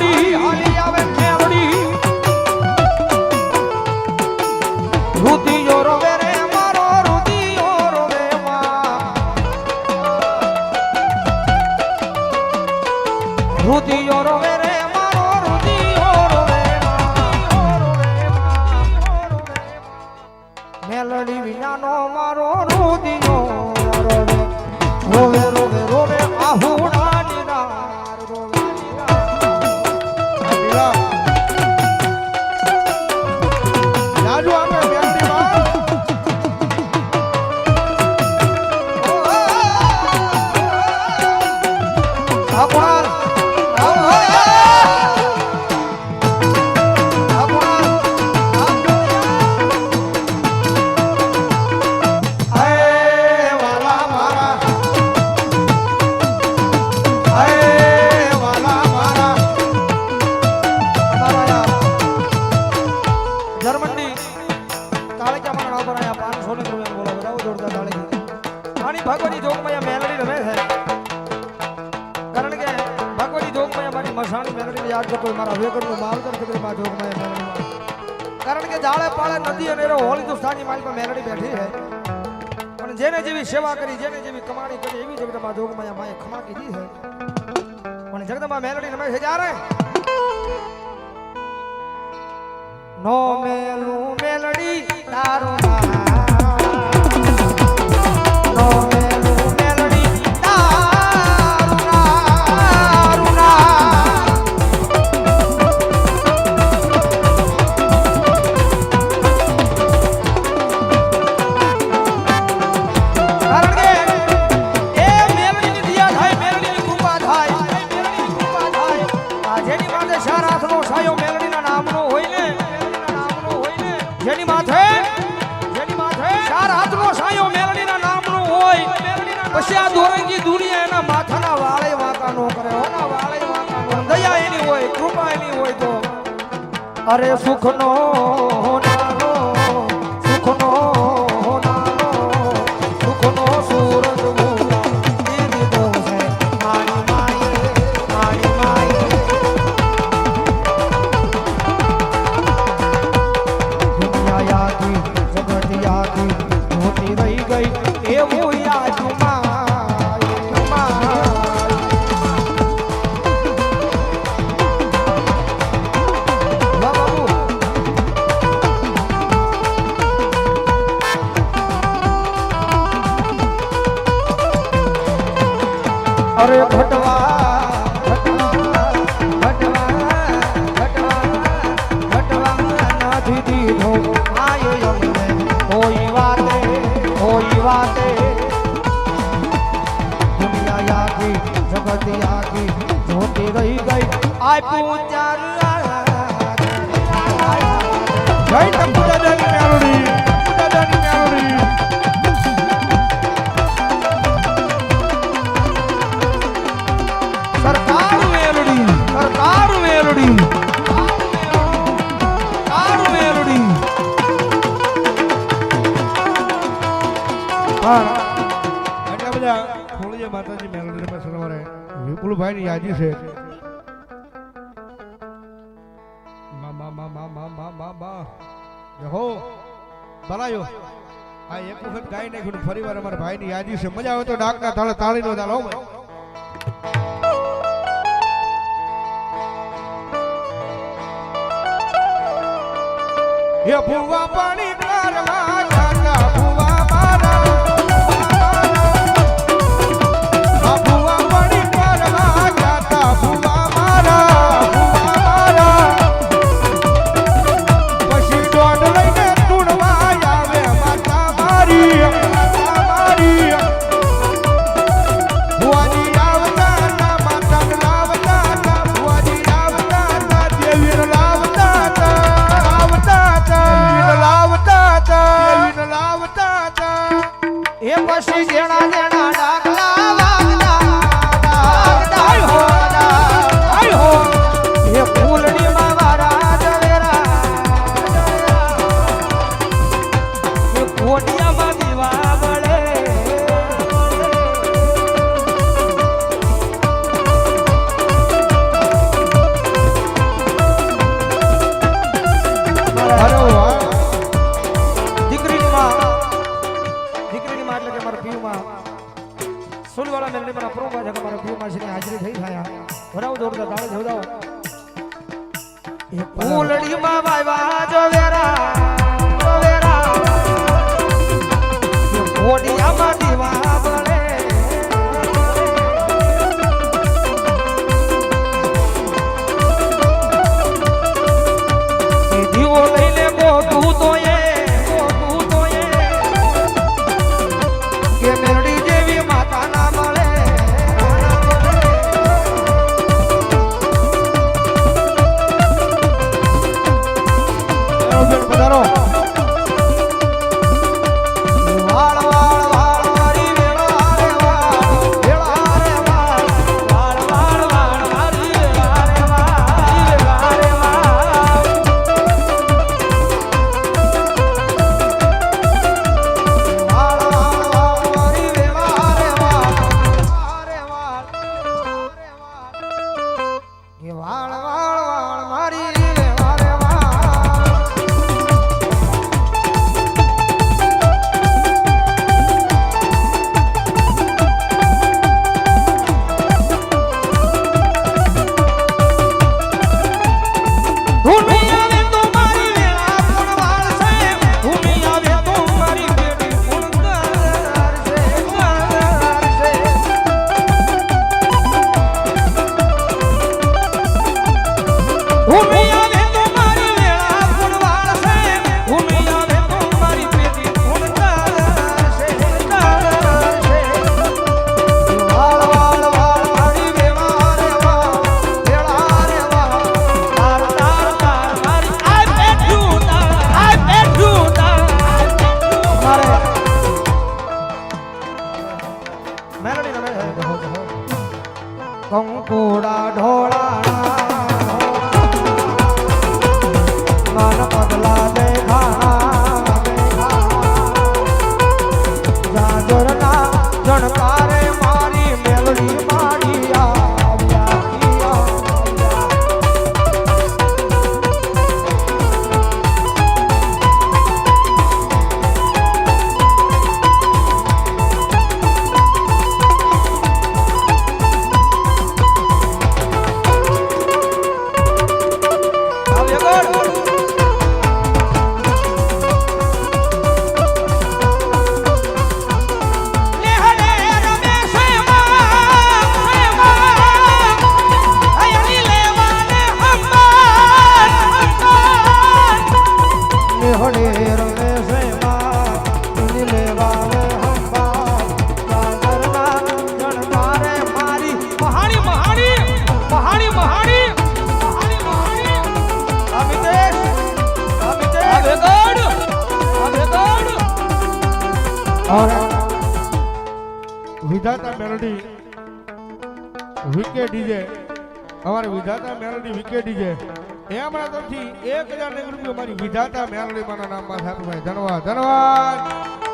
હરી આની ભગવતી મેલડી રમે છે. કારણ કે ભગવતી જોગમાં મારી મસાણી મેલડી યાદ કરતો મારા વેગરનું માવતર ફિકરમાં જોગમાં મેલડીમાં. કારણ કે જાળે પાળે નદી અને એરો હોળી દુસ્તાની માલિકમાં મેલડી બેઠી છે. પણ જેને જેવી સેવા કરી, જેને જેવી કમાણી કરી, એવી જગદંબા જોગમાં માએ ખમા કીધી છે. પણ જગદંબા મેલડી રમે છે જ્યારે? નો મેલું મેલડી, તારું નામ પછી આ દોરંગી દુનિયા એના માથાના વાળે વાંકા નો કરે હોના વાળે વાંકા દયા એની હોય, કૃપા એની હોય તો. અરે સુખનો નાનો સુખનો નાનો સુખનો સૂરજ છે. જગત યાદી મોટી રહી ગઈ. અરે ભટવા જગત આખી જોતી રહી ગઈ આ પૂજા જય ગોપાલભાઈ યાદી છે. ભરાયો આ એક વખત ગાઈ નાખ્યું ફરી વાર અમારા ભાઈ ની યાદી છે. મજા આવે તો ડાકના તાળે તાળી નો તાલ હે ભૂવા પાણી 我是你爹啦爹啦的 ભરાવ જોરદાર તાળે જોરદાર. ફૂલડી માં વાવા જો વેરા વેરા. ઓડિયા માં દીવા વિધાતા મેલડી, વિકે ડીજે. અમારે વિધાતા મેલડી, વિકે ડીજે. એ અમારા તરફથી એક હજાર રૂપિયા અમારી વિધાતા મેલડી મારા નામમાં સારું ભાઈ, ધન્યવાદ ધન્યવાદ.